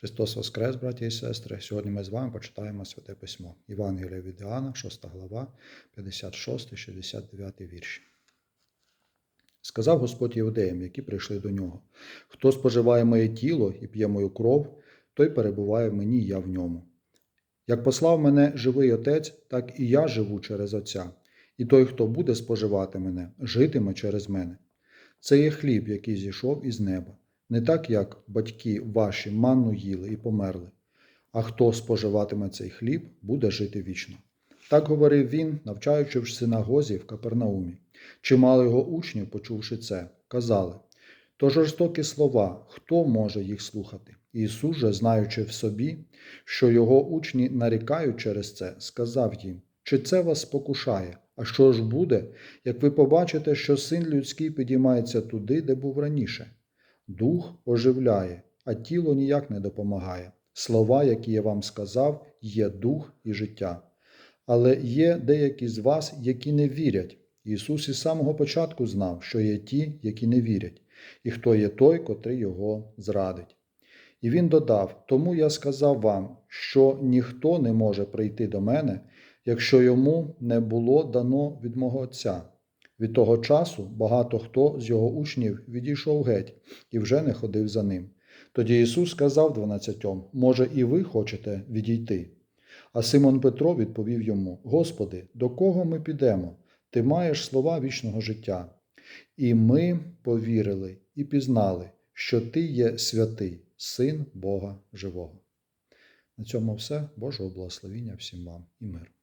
Христос Воскрес, браті і сестри. Сьогодні ми з вами почитаємо Святе Письмо. Євангелія від Іоанна, 6 глава, 56-69 вірші. Сказав Господь іудеям, які прийшли до нього: Хто споживає моє тіло і п'є мою кров, той перебуває в мені, я в ньому. Як послав мене живий Отець, так і я живу через Отця, і той, хто буде споживати мене, житиме через мене. Це є хліб, який зійшов із неба, не так, як батьки ваші манну їли і померли. А хто споживатиме цей хліб, буде жити вічно. Так говорив він, навчаючи в синагозі в Капернаумі. Чимало його учнів, почувши це, казали то жорстокі слова, хто може їх слухати? Ісус же, знаючи в собі, що його учні нарікають через це, сказав їм: Чи це вас спокушає? А що ж буде, як ви побачите, що син людський підіймається туди, де був раніше? Дух оживляє, а тіло ніяк не допомагає. Слова, які я вам сказав, є дух і життя. Але є деякі з вас, які не вірять. Ісус із самого початку знав, що є ті, які не вірять, і хто є той, котрий його зрадить. І він додав: Тому я сказав вам, що ніхто не може прийти до мене, якщо йому не було дано від мого Отця. Від того часу багато хто з його учнів відійшов геть і вже не ходив за ним. Тоді Ісус сказав дванадцятьом: Може, і ви хочете відійти? А Симон Петро відповів йому: Господи, до кого ми підемо? Ти маєш слова вічного життя. І ми повірили і пізнали, що Ти є святий, Син Бога Живого. На цьому все. Божого благословіння всім вам і мир.